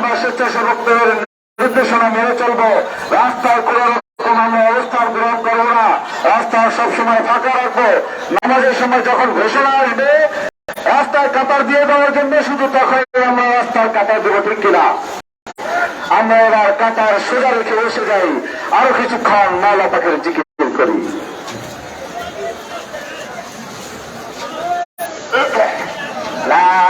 আমরা স্বেচ্ছাসেবকদের নির্দেশনা মেনে চলবো। রাস্তায় কোন রকম আমরা অবস্থান গ্রহণ করব না। রাস্তা সবসময় ফাঁকা রাখব। নামাজের সময় যখন ঘোষণা আসবে রাস্তায় কাতার দিয়ে দেওয়ার জন্য শুধু তখন আমরা রাস্তার কাতার দেবো, ঠিক কিনা? আমরা এবার কাতার সোজা রেখে বসে যাই। আরও কিছুক্ষণ মাওলা পাখের জিকির করি। لا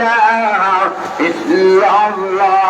إلا اسم الله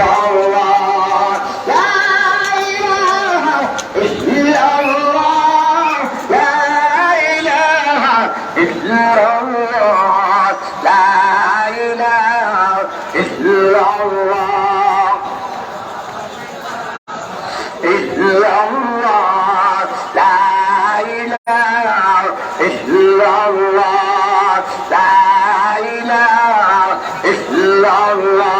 Allah, la ilaha illallah.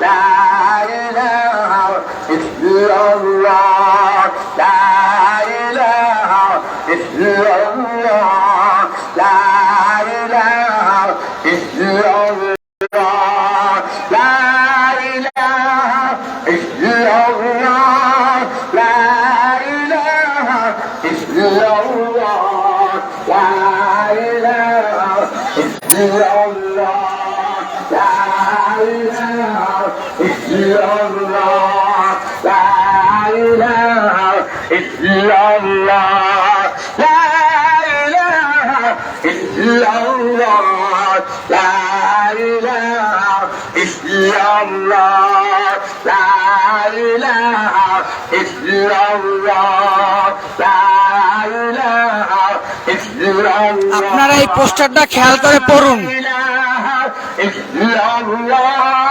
لا إله إلا الله illallah la ilaha illallah la ilaha illallah la ilaha illallah la ilaha illallah la ilaha illallah আপনারা এই পোস্টারটা খেয়াল করে পড়ুন ইল্লাল্লাহ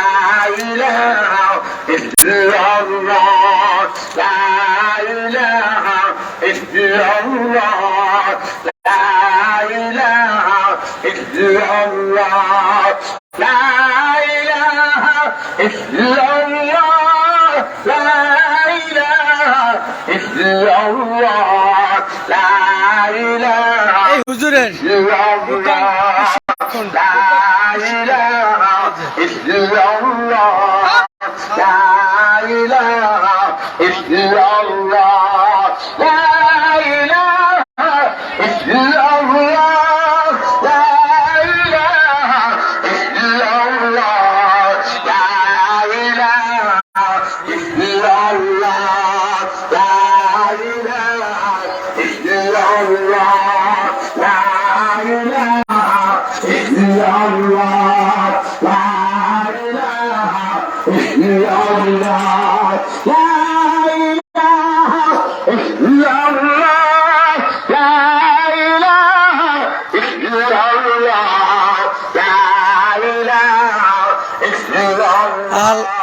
Allah, la ilahe illallah,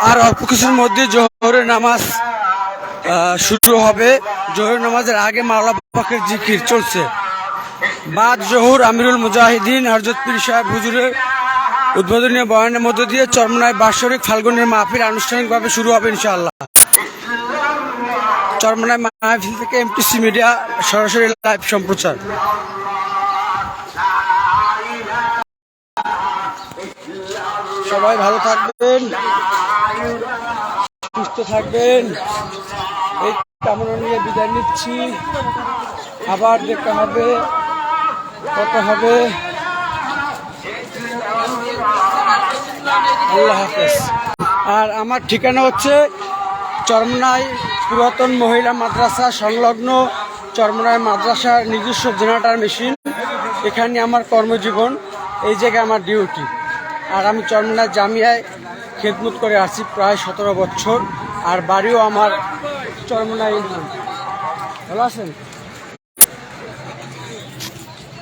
আর অল্প কিছুর মধ্যে জোহরের নামাজ শুরু হবে। জোহর নামাজের আগে মাওলা পাকের জিকির চলছে। বাদ জহুর, আমিরুল মুজাহিদিন হরজত পীর সাহেব হুজুরের উদ্বোধনী বয়ানের মধ্য দিয়ে চরমনায় বাৎসরিক ফাল্গুনের মাহফিল আনুষ্ঠানিকভাবে শুরু হবে ইনশাআল্লাহ। চরমনায় মাহফিল থেকে এমটিসি মিডিয়া সরাসরি লাইভ সম্প্রচার। সবাই ভালো থাকবেন। সুস্থ থাকবেন। এই কামনা নিয়ে বিদায় নিচ্ছি। আবার দেখা হবে কত হবে। আল্লাহ হাফেজ। আর আমার ঠিকানা হচ্ছে চরমনাই পুরাতন মহিলা মাদ্রাসা সংলগ্ন চরমনাই মাদ্রাসার নিজস্ব জেনারেটর মেশিন। এখানে আমার কর্মজীবন, এই জায়গায় আমার ডিউটি। আর আমি চরমনাই জামিয়ায় খেদমত করে আসছি প্রায় সতেরো বছর, আর বাড়িও আমার চরমনাই ভালো আছেন?